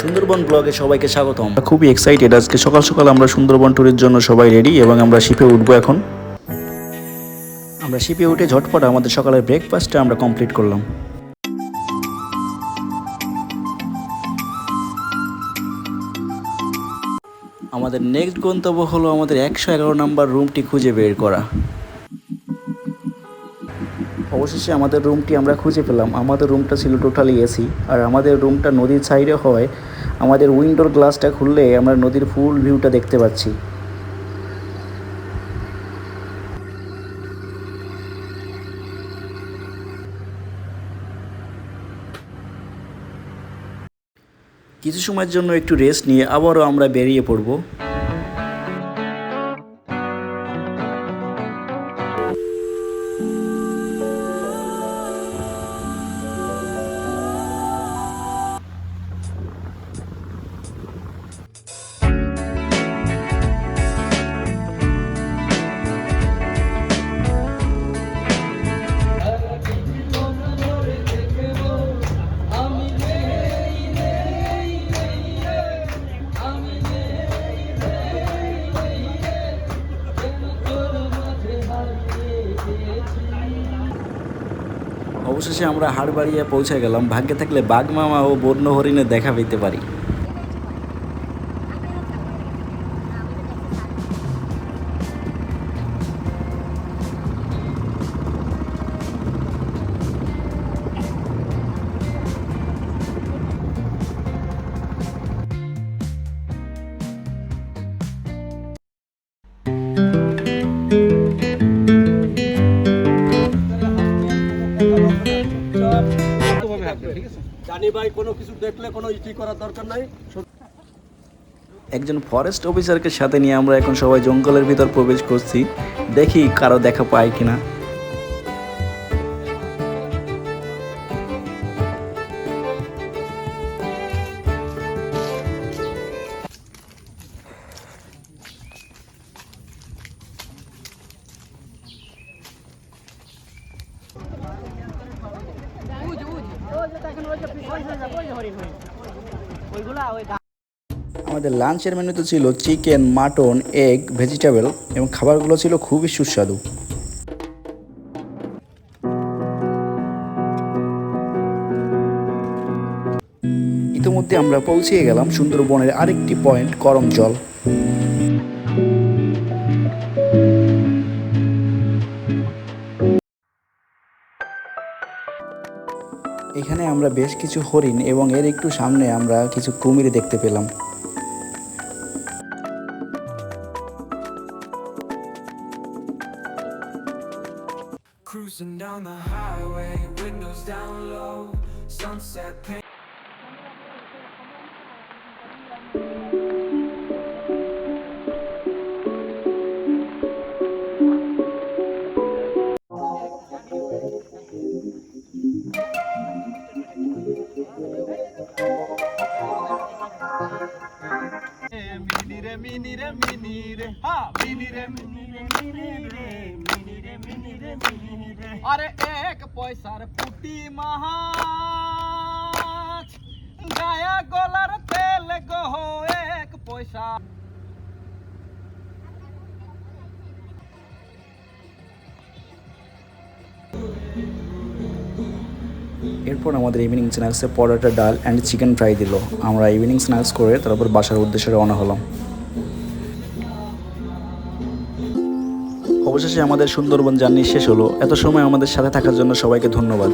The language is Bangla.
সুন্দরবন ব্লগে সবাইকে স্বাগতম। খুবই এক্সাইটেড আজকে সকাল সকাল আমরা সুন্দরবন ট্যুরের জন্য সবাই রেডি এবং আমরা শিপে উঠবো এখন। আমরা শিপে উঠে ঝটপট আমাদের সকালের ব্রেকফাস্টটা আমরা কমপ্লিট করলাম। আমাদের নেক্সট গন্তব্য হলো আমাদের একশো এগারো নম্বর রুমটি খুঁজে বের করা। অবশেষে আমাদের রুমটি আমরা খুঁজে পেলাম। আমাদের রুমটা ছিল টোটালি এসি আর আমাদের রুমটা নদীর সাইডে হয়, আমাদের উইন্ডোর গ্লাসটা খুললে আমরা নদীর ফুল ভিউটা দেখতে পাচ্ছি। কিছু সময়ের জন্য একটু রেস্ট নিয়ে আবারও আমরা বেরিয়ে পড়ব। অবশেষে আমরা হাড়বাড়িয়া পৌঁছে গেলাম। ভাগ্যে থাকলে বাঘ মামা ও বন্য হরিণে দেখা পেতে পারি। জানি ভাই, কোনো কিছু দেখলে কোনো ইটি করার দরকার নাই। একজন ফরেস্ট অফিসারকে সাথে নিয়ে আমরা এখন সবাই জঙ্গলের ভিতর প্রবেশ করছি। দেখি কারও দেখা পাই কিনা। আমাদের লাঞ্চের মেনুতে ছিল চিকেন মাটন এগ ভেজিটেবল এবং খাবারগুলো ছিল খুবই সুস্বাদু। ইতিমধ্যে আমরা পৌঁছে গেলাম সুন্দরবনের আরেকটি পয়েন্ট করম এখানে আমরা বেশ কিছু হরিণ এবং এর একটু সামনে আমরা কিছু কুমির দেখতে পেলাম Cruising down the highway, windows down low, sunset paint. মিনি রে মিনি রে মিনি রে হ্যাঁ মিনি রে মিনি রে মিনি রে মিনি রে মিনি রে মিনি রে আরে এক পয়সার পুটি মাছ। গায়া গলার তেল গহ, এক পয়সা এরপর আমাদের ইভিনিং স্ন্যাক্সে পরোটা, ডাল অ্যান্ড চিকেন ফ্রাই দিল। আমরা ইভিনিং স্ন্যাক্স করে তারপর বাসার উদ্দেশ্যে রওনা হলাম। অবশেষে আমাদের সুন্দরবন জার্নি শেষ হলো। এত সময় আমাদের সাথে থাকার জন্য সবাইকে ধন্যবাদ।